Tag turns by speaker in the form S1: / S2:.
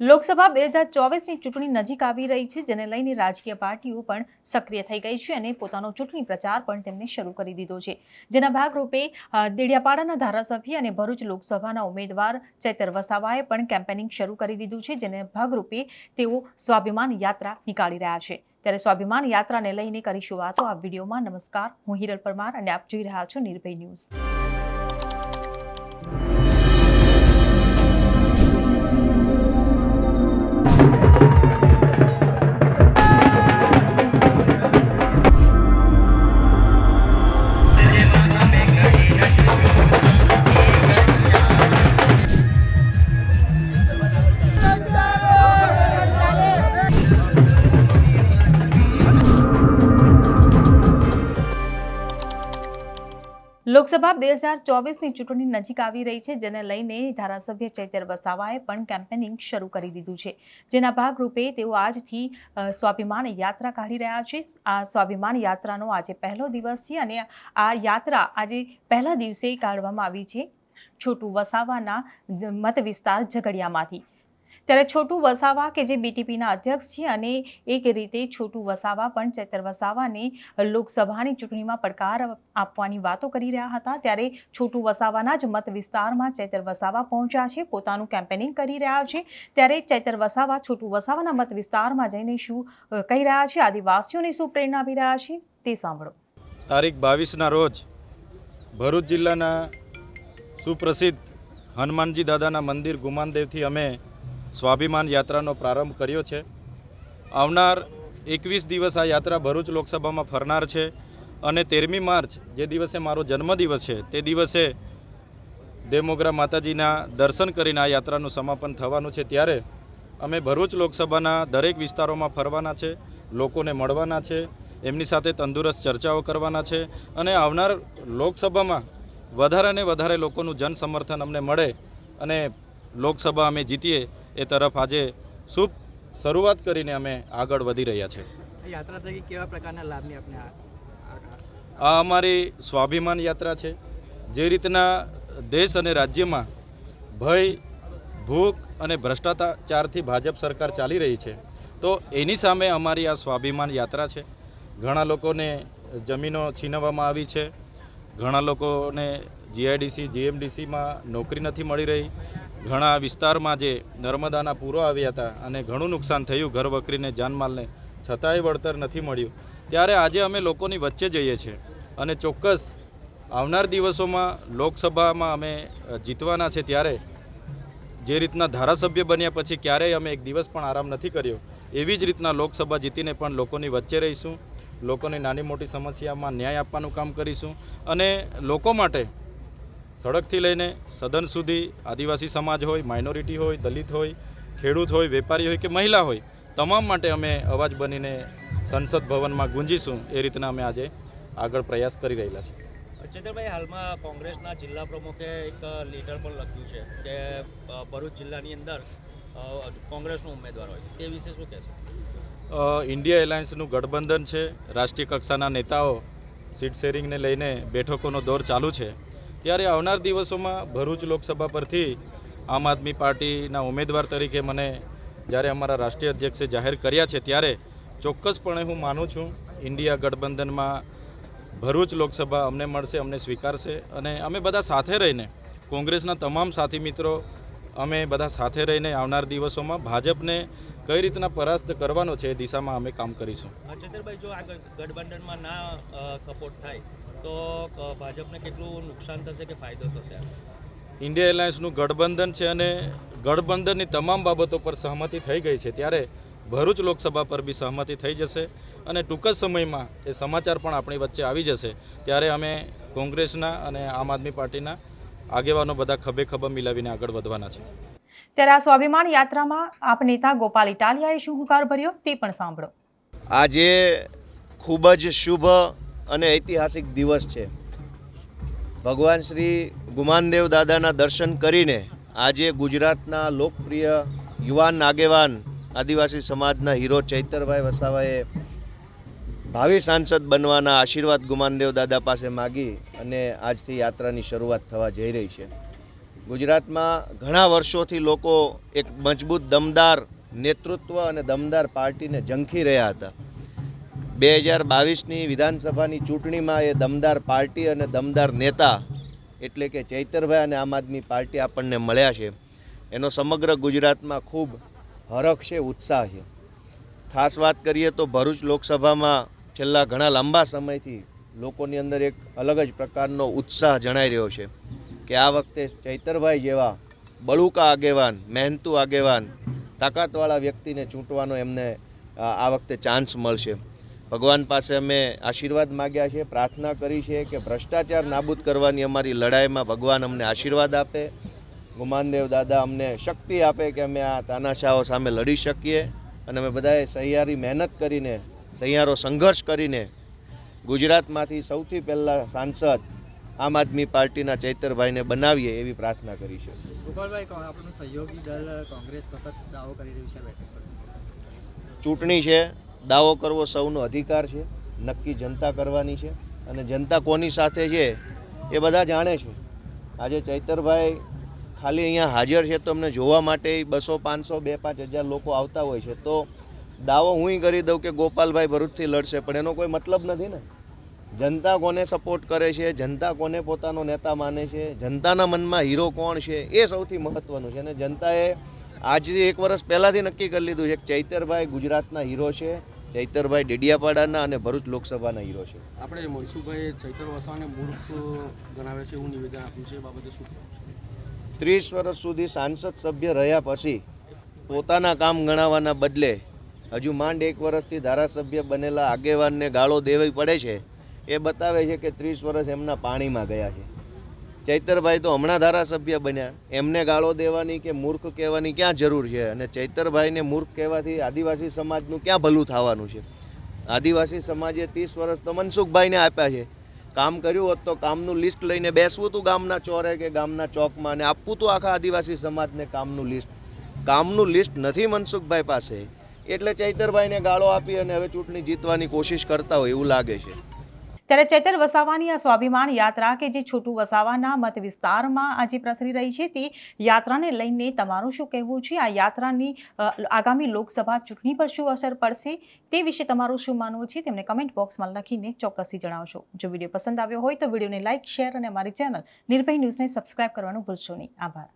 S1: લોકસભા બે હજાર ચોવીસની ચૂંટણી નજીક આવી રહી છે, જેને લઈને રાજકીય પાર્ટીઓ પણ સક્રિય થઈ ગઈ છે અને પોતાનો ચૂંટણી પ્રચાર પણ તેમણે શરૂ કરી દીધો છે. જેના ભાગરૂપે દેડિયાપાડાના ધારાસભ્ય અને ભરૂચ લોકસભાના ઉમેદવાર ચૈતર વસાવાએ પણ કેમ્પેનિંગ શરૂ કરી દીધું છે, જેને ભાગરૂપે તેઓ સ્વાભિમાન યાત્રા નીકાળી રહ્યા છે. ત્યારે સ્વાભિમાન યાત્રાને લઈને કરીશું વાતો? આ વિડીયોમાં નમસ્કાર, હું હિરલ પરમાર અને આપ જોઈ રહ્યા છો નિર્ભય ન્યૂઝ. લોકસભા બે હજાર ચોવીસની ચૂંટણી નજીક આવી રહી છે, જેને લઈને ધારાસભ્ય ચૈતર વસાવાએ પણ કેમ્પેનિંગ શરૂ કરી દીધું છે. જેના ભાગરૂપે તેઓ આજથી સ્વાભિમાન યાત્રા કાઢી રહ્યા છે. આ સ્વાભિમાન યાત્રાનો આજે પહેલો દિવસ છે અને આ યાત્રા આજે પહેલા દિવસે કાઢવામાં આવી છે. છોટુ વસાવાના મત વિસ્તાર ઝઘડિયામાંથી. ત્યારે છોટુ વસાવા કે જે બીટીપીના અધ્યક્ષ છે અને એક રીતે છોટુ વસાવા પણ ચેતર વસાવાને લોકસભાની ચૂંટણીમાં પડકાર આપવાની વાતો કરી રહ્યા હતા. ત્યારે છોટુ વસાવાના જ મત વિસ્તારમાં ચેતર વસાવા પહોંચ્યા છે, પોતાનું કેમ્પેનિંગ કરી રહ્યા છે. ત્યારે ચેતર વસાવા, છોટુ વસાવાના મત વિસ્તારમાં જઈને શું કહી રહ્યા છે? આદિવાસીઓને શું પ્રેરણા આપી રહ્યા છે? તે સાંભળો.
S2: તારીખ બાવીસના રોજ ભરૂચ જિલ્લાના સુપ્રસિદ્ધ હનુમાનજી દાદાના મંદિર ગુમાનદેવથી અમે સ્વાભિમાન યાત્રાનો પ્રારંભ કર્યો છે. આવનાર એકવીસ દિવસ આ યાત્રા ભરૂચ લોકસભામાં ફરનાર છે અને તેરમી માર્ચ જે દિવસે મારો જન્મદિવસ છે તે દિવસે દેમોગ્રા માતાજીના દર્શન કરીને આ યાત્રાનું સમાપન થવાનું છે. ત્યારે અમે ભરૂચ લોકસભાના દરેક વિસ્તારોમાં ફરવાના છે, લોકોને મળવાના છે, એમની સાથે તંદુરસ્ત ચર્ચાઓ કરવાના છે અને આવનાર લોકસભામાં વધારે ને વધારે લોકોનું જનસમર્થન અમને મળે અને લોકસભા અમે જીતીએ એ તરફ આજે શુભ શરૂઆત કરીને અમે આગળ વધી રહ્યા છે
S3: યાત્રા થકી કેવા પ્રકારના લાભની આપણે આ
S2: અમારી સ્વાભિમાન યાત્રા છે. જે રીતના દેશ અને રાજ્યમાં ભય ભૂખ અને ભ્રષ્ટાચારથી ભાજપ સરકાર ચાલી રહી છે તો એની સામે અમારી આ સ્વાભિમાન યાત્રા છે. ઘણા લોકોને જમીનો છીનવવામાં આવી છે. ઘણા લોકોને જીઆઈડીસી જીએમડીસીમાં નોકરી નથી મળી રહી. ઘણા વિસ્તારમાં જે નર્મદાના પૂરો આવ્યા હતા અને ઘણું નુકસાન થયું ઘર વકરીને જાનમાલને, છતાંય વળતર નથી મળ્યું. ત્યારે આજે અમે લોકોની વચ્ચે જઈએ છીએ અને ચોક્કસ આવનાર દિવસોમાં લોકસભામાં અમે જીતવાના છે ત્યારે જે રીતના ધારાસભ્ય બન્યા પછી ક્યારેય અમે એક દિવસ પણ આરામ નથી કર્યો. એવી જ રીતના લોકસભા જીતીને પણ લોકોની વચ્ચે રહીશું. લોકોની નાની મોટી સમસ્યામાં ન્યાય આપવાનું કામ કરીશું અને લોકો માટે સડકથી લઈને સદન સુધી આદિવાસી સમાજ હોય માઇનોરિટી હોય દલિત હોય ખેડૂત હોય વેપારી હોય કે મહિલા હોય તમામ માટે અમે અવાજ બનીને સંસદ ભવનમાં ગુંજીશું એ રીતના અમે આજે આગળ પ્રયાસ કરી રહેલા છીએ.
S3: ચેતરભાઈ હાલમાં કોંગ્રેસના જિલ્લા પ્રમુખે એક લેટર પણ લખ્યું છે કે ભરૂચ જિલ્લાની અંદર કોંગ્રેસનો ઉમેદવાર હોય. તે વિશે શું કહેશો?
S2: ઇન્ડિયા એલાયન્સનું ગઠબંધન છે રાષ્ટ્રીય કક્ષાના નેતાઓ સીટ શેરિંગને લઈને બેઠકોનો દોર ચાલુ છે. ત્યારે આવનાર દિવસોમાં ભરૂચ લોકસભા પરથી આમ આદમી પાર્ટીના ઉમેદવાર તરીકે મને જ્યારે અમારા રાષ્ટ્રીય અધ્યક્ષે જાહેર કર્યા છે ત્યારે ચોક્કસપણે હું માનું છું ઇન્ડિયા ગઠબંધનમાં ભરૂચ લોકસભા અમને મળશે, અમને સ્વીકારશે અને અમે બધા સાથે રહીને, કોંગ્રેસના તમામ સાથી મિત્રો, અમે બધા સાથે રહીને આવનાર દિવસોમાં ભાજપને કઈ રીતના પરાસ્ત કરવાનો છે એ દિશામાં અમે કામ કરીશું?
S3: ચેતરભાઈ જો આ ગઠબંધનમાં ના સપોર્ટ થાય તો ભાજપને કેટલું નુકસાન થશે કે ફાયદો થશે
S2: ઇન્ડિયા એલાયન્સનું ગઠબંધન છે અને ગઠબંધનની તમામ બાબતો પર સહમતિ થઈ ગઈ છે. ત્યારે ભરૂચ લોકસભા પર બી સહમતિ થઈ જશે અને ટૂંક જ સમયમાં એ સમાચાર પણ આપણી વચ્ચે આવી જશે. ત્યારે અમે કોંગ્રેસના અને આમ આદમી પાર્ટીના આગેવાનો બધા ખભે ખભા મિલાવીને આગળ વધવાના છે.
S1: ત્યારે આ સ્વાભિમાન યાત્રામાં આપ નેતા ગોપાલ ઇટાલિયાએ શું હુંકાર ભર્યો તે પણ સાંભળો.
S4: આજે ખૂબ જ શુભ અને ઐતિહાસિક દિવસ છે. ભગવાન શ્રી ગુમાનદેવ દાદાના દર્શન કરીને આજે ગુજરાતના લોકપ્રિય યુવાન આગેવાન આદિવાસી સમાજના હીરો ચૈતરભાઈ વસાવાએ ભાવિ સાંસદ બનવાના આશીર્વાદ ગુમાનદેવ દાદા પાસે માગી અને આજથી યાત્રાની શરૂઆત થવા જઈ રહી છે. ગુજરાતમાં ઘણા વર્ષોથી લોકો એક મજબૂત દમદાર નેતૃત્વ અને દમદાર પાર્ટીને ઝંખી રહ્યા હતા. બે હજાર બાવીસની વિધાનસભાની ચૂંટણીમાં એ દમદાર પાર્ટી અને દમદાર નેતા એટલે કે ચૈતરભાઈ અને આમ આદમી પાર્ટી આપણને મળ્યા છે. એનો સમગ્ર ગુજરાતમાં ખૂબ હરખ છે, ઉત્સાહ છે. ખાસ વાત કરીએ તો ભરૂચ લોકસભામાં છેલ્લા ઘણા લાંબા સમયથી લોકોની અંદર એક અલગ જ પ્રકારનો ઉત્સાહ જણાઈ રહ્યો છે. કે આ વખતે ચૈતરભાઈ જેવા બળુકા આગેવાન, મહેનતુ આગેવાન, તાકાતવાળા વ્યક્તિને ચૂંટવાનો એમને આ વખતે ચાન્સ મળશે. ભગવાન પાસે અમે આશીર્વાદ માગ્યા છે, પ્રાર્થના કરી છે કે ભ્રષ્ટાચાર નાબૂદ કરવાની અમારી લડાઈમાં ભગવાન અમને આશીર્વાદ આપે. ગુમાનદેવ દાદા અમને શક્તિ આપે કે અમે આ તાનાશાહો સામે લડી શકીએ. અને અમે બધાએ સહિયારી મહેનત કરીને, સહિયારો સંઘર્ષ કરીને ગુજરાતમાંથી સૌથી પહેલાં સાંસદ આમ આદમી પાર્ટીના ચૈતરભાઈને બનાવીએ એવી પ્રાર્થના કરી છે.
S5: ગોપાલભાઈ કો- આપણું સહયોગી દળ કોંગ્રેસ સતત દાવો કરી રહ્યું છે બેઠક
S4: ચૂંટણી છે દાવો કરવો સૌનો અધિકાર છે નક્કી જનતા કરવાની છે અને જનતા કોની સાથે છે એ બધા જાણે છે. આજે ચૈતરભાઈ ખાલી અહીંયા હાજર છે તો અમને જોવા માટે બસો પાંચસો બે પાંચ હજાર લોકો આવતા હોય છે. તો દાવો હું કરી દઉં કે ગોપાલભાઈ ભરૂચથી લડશે પણ એનો કોઈ મતલબ નથી ને. જનતા કોને સપોર્ટ કરે છે? જનતા કોને પોતાનો નેતા માને છે? જનતાના મનમાં હીરો કોણ છે? એ સૌથી મહત્ત્વનું છે. અને જનતાએ આજથી એક વર્ષ પહેલાંથી નક્કી કરી લીધું છે કે ચૈતરભાઈ ગુજરાતના હીરો છે ચૈતરભાઈ ડેડિયાપાડાના અને ભરૂચ લોકસભાના હીરો છે.
S6: આપણે મનસુખભાઈ ચૈતર વસાવાને મૂર્ખ ગણાવે છે એવું નિવેદન આપ્યું છે એ બાબતે શું
S4: ત્રીસ વર્ષ સુધી સાંસદ સભ્ય રહ્યા પછી પોતાના કામ ગણાવવાના બદલે હજુ માંડ એક વર્ષથી ધારાસભ્ય બનેલા આગેવાનને ગાળો દેવી પડે છે. એ બતાવે છે કે ત્રીસ વર્ષ એમના પાણીમાં ગયા છે. ચૈતરભાઈ તો હમણાં ધારાસભ્ય બન્યા. એમને ગાળો દેવાની કે મૂર્ખ કહેવાની ક્યાં જરૂર છે? અને ચૈતરભાઈને મૂર્ખ કહેવાથી આદિવાસી સમાજનું ક્યાં ભલું થવાનું છે? આદિવાસી સમાજે ત્રીસ વર્ષ તો મનસુખભાઈને આપ્યા છે. કામ કર્યું હોત તો કામનું લિસ્ટ લઈને બેસવું હતું ગામના ચોરે કે ગામના ચોકમાં અને આપવું હતું આખા આદિવાસી સમાજને કામનું લિસ્ટ. કામનું લિસ્ટ નથી મનસુખભાઈ પાસે. એટલે ચૈતરભાઈને ગાળો આપી અને હવે ચૂંટણી જીતવાની કોશિશ કરતા હોય એવું લાગે છે.
S1: ત્યારે ચેતર વસાવાની આ સ્વાભિમાન યાત્રા કે જે છોટું વસાવાના મત વિસ્તારમાં આજે પ્રસરી રહી છે, તે યાત્રાને લઈને તમારું શું કહેવું છે? આ યાત્રાની આગામી લોકસભા ચૂંટણી પર શું અસર પડશે? તે વિશે તમારું શું માનવું છે? તેમને કમેન્ટ બોક્સમાં લખીને ચોક્કસથી જણાવશો. જો વીડિયો પસંદ આવ્યો હોય તો વિડીયોને લાઇક શેર અને અમારી ચેનલ નિર્ભય ન્યૂઝને સબસ્ક્રાઇબ કરવાનું ભૂલશો નહીં. આભાર.